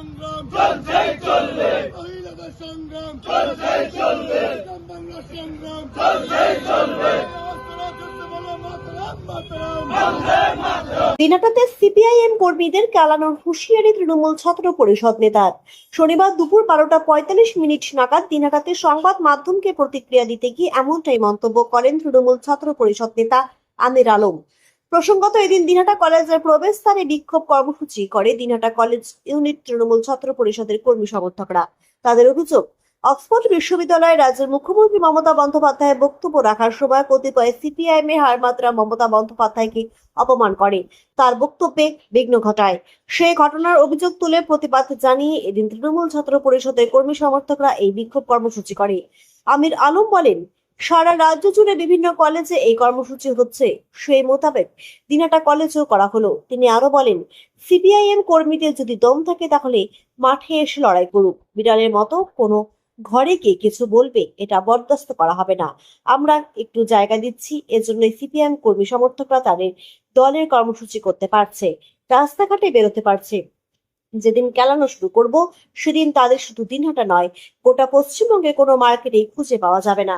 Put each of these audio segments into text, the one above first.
সংগ্রাম চলছেই চলবে। মহিলাদের সংগ্রাম চলছেই চলবে। বাংলার সংগ্রাম চলছেই চলবে। বলো দিনাটাতে সিপিআইএম কর্মীদের কালানোর হুঁশিয়ারি তৃণমূল ছাত্র পরিষদ নেতার। শনিবার দুপুর বারোটা পঁয়তাল্লিশ মিনিট নাগাদ দিনাটাতে সংবাদ মাধ্যমকে প্রতিক্রিয়া দিতে গিয়ে এমনটাই মন্তব্য করেন তৃণমূল ছাত্র পরিষদ নেতা আমির আলম। প্রসঙ্গত, এদিন দিনহাটা কলেজের প্রবেশস্থানে বিক্ষোভ কর্মসূচি করে দিনহাটা কলেজ ইউনিট তৃণমূল ছাত্র পরিষদের কর্মী সমর্থকরা। তাদের অভিযোগ, অক্সফোর্ড বিশ্ববিদ্যালয়ে রাজ্যের মুখ্যমন্ত্রী মমতা বন্দ্যোপাধ্যায় বক্তব্য রাখার সময় কতিপয় সিপিআইএম এর হারমাত্রা মমতা বন্দ্যোপাধ্যায়কে অপমান করে। তার বক্তব্যে বিঘ্ন ঘটায়। সেই ঘটনার অভিযোগ তুলে প্রতিবাদ জানিয়ে এদিন তৃণমূল ছাত্র পরিষদের কর্মী সমর্থকরা এই বিক্ষোভ কর্মসূচি করে। আমির আলম বলেন সারা রাজ্য জুড়ে বিভিন্ন কলেজে এই কর্মসূচি হচ্ছে। সেই মোতাবেক দিনাটা কলেজেও করা হলো। তিনি আরও বলেন, সিপিআইএম কর্মীদের যদি দম থাকে তাহলে মাঠে এসে লড়াই করুক। বিড়ালের মতো কোনো ঘরে কে কিছু বলবে, এটা বরদাস্ত করা হবে না। আমরা একটু জায়গা দিচ্ছি এজন্য সিপিএম কর্মী সমর্থকরা তাদের দলের কর্মসূচি করতে পারছে, রাস্তাঘাটে বেরোতে পারছে। যেদিন কেলানো শুরু করব, সেদিন তাদের শুধু দিনহাটা নয়, গোটা পশ্চিমবঙ্গে কোনো মার্কেটেই খুঁজে পাওয়া যাবে না।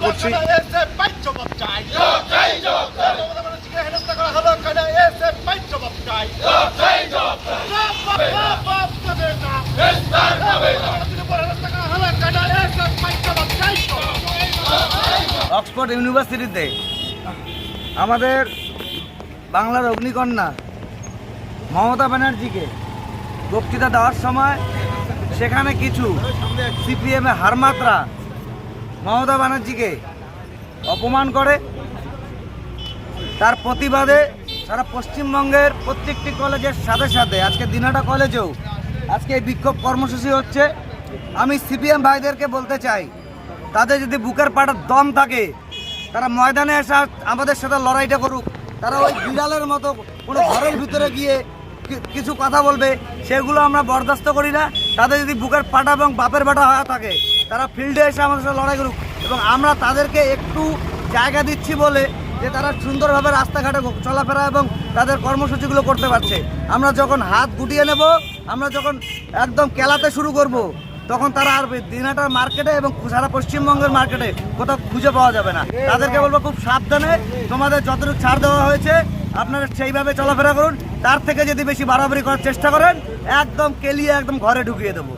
করছি করা হলো কেন এসে পাই জবাব চাই অক্সফোর্ড ইউনিভার্সিটিতে আমাদের বাংলার অগ্নিকন্যা মমতা ব্যানার্জিকে বক্তৃতা দেওয়ার সময় সেখানে কিছু সিপিএমে হারমাত্রা মমতা ব্যানার্জিকে অপমান করে। তার প্রতিবাদে সারা পশ্চিমবঙ্গের প্রত্যেকটি কলেজের সাথে সাথে, আজকে দিনাটা কলেজেও আজকে এই বিক্ষোভ কর্মসূচি হচ্ছে। আমি সিপিএম ভাইদেরকে বলতে চাই, তাদের যদি বুকের পাটার দম থাকে, তারা ময়দানে এসে আমাদের সাথে লড়াইটা করুক। তারা ওই বিড়ালের মতো কোনো ঘরের ভিতরে গিয়ে কিছু কথা বলবে, সেগুলো আমরা বরদাস্ত করি না। তাদের যদি বুকের পাটা এবং বাপের বাটা হয়ে থাকে, তারা ফিল্ডে এসে আমাদের সাথে লড়াই করুক। এবং আমরা তাদেরকে একটু জায়গা দিচ্ছি বলে যে তারা সুন্দরভাবে রাস্তাঘাটে চলাফেরা এবং তাদের কর্মসূচিগুলো করতে পারছে। আমরা যখন হাত গুটিয়ে নেব, আমরা যখন একদম কেলাতে শুরু করব, তখন তারা আর দিনাটার মার্কেটে এবং সারা পশ্চিমবঙ্গের মার্কেটে কোথাও খুঁজে পাওয়া যাবে না। তাদেরকে বলব খুব সাবধানে তোমাদের যতটুকু ছাড় দেওয়া হয়েছে, আপনারা সেইভাবে চলাফেরা করুন। তার থেকে যদি বেশি বাড়াবাড়ি করার চেষ্টা করেন, একদম কেলিয়ে একদম ঘরে ঢুকিয়ে দেবো।